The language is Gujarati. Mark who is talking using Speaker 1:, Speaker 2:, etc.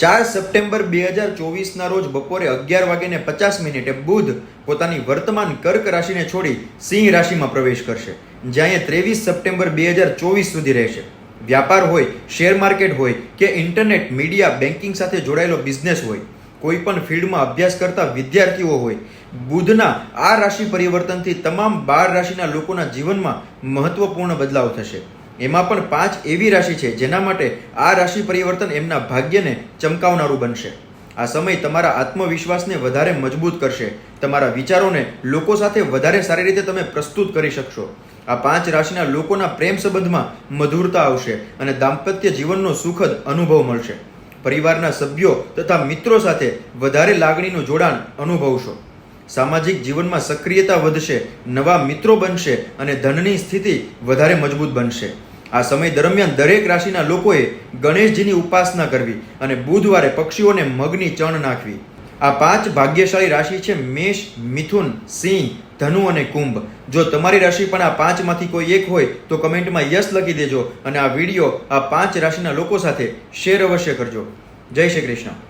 Speaker 1: ચાર સપ્ટેમ્બર બે હજાર ચોવીસના રોજ બપોરે અગિયાર વાગ્યાને પચાસ મિનિટે બુધ પોતાની વર્તમાન કર્ક રાશિને છોડી સિંહ રાશિમાં પ્રવેશ કરશે, જ્યાં એ ત્રેવીસ સપ્ટેમ્બર બે હજાર ચોવીસ સુધી રહેશે. વ્યાપાર હોય, શેર માર્કેટ હોય કે ઇન્ટરનેટ, મીડિયા બેન્કિંગ સાથે જોડાયેલો બિઝનેસ હોય કોઈ પણ ફિલ્ડમાં અભ્યાસ કરતા વિદ્યાર્થીઓ હોય, બુધના આ રાશિ પરિવર્તનથી તમામ બાર રાશિના લોકોના જીવનમાં મહત્વપૂર્ણ બદલાવ થશે. એમાં પણ પાંચ એવી રાશિ છે જેના માટે આ રાશિ પરિવર્તન એમના ભાગ્યને ચમકાવનારું બનશે. આ સમય તમારા આત્મવિશ્વાસને વધારે મજબૂત કરશે. તમારા વિચારોને લોકો સાથે વધારે સારી રીતે તમે પ્રસ્તુત કરી શકશો. આ પાંચ રાશિના લોકોના પ્રેમ સંબંધમાં મધુરતા આવશે અને દાંપત્ય જીવનનો સુખદ અનુભવ મળશે. પરિવારના સભ્યો તથા મિત્રો સાથે વધારે લાગણીનું જોડાણ અનુભવશો. સામાજિક જીવનમાં સક્રિયતા વધશે, નવા મિત્રો બનશે અને ધનની સ્થિતિ વધારે મજબૂત બનશે. આ સમય દરમિયાન દરેક રાશિના લોકોએ ગણેશજીની ઉપાસના કરવી અને બુધવારે પક્ષીઓને મગની ચણ નાખવી. આ પાંચ ભાગ્યશાળી રાશિ છે મેષ, મિથુન, સિંહ, ધનુ અને કુંભ. જો તમારી રાશિ પણ આ પાંચમાંથી કોઈ એક હોય, તો કમેન્ટમાં યસ લખી દેજો અને આ વીડિયો આ પાંચ રાશિના લોકો સાથે શેર અવશ્ય કરજો. જય શ્રી કૃષ્ણ.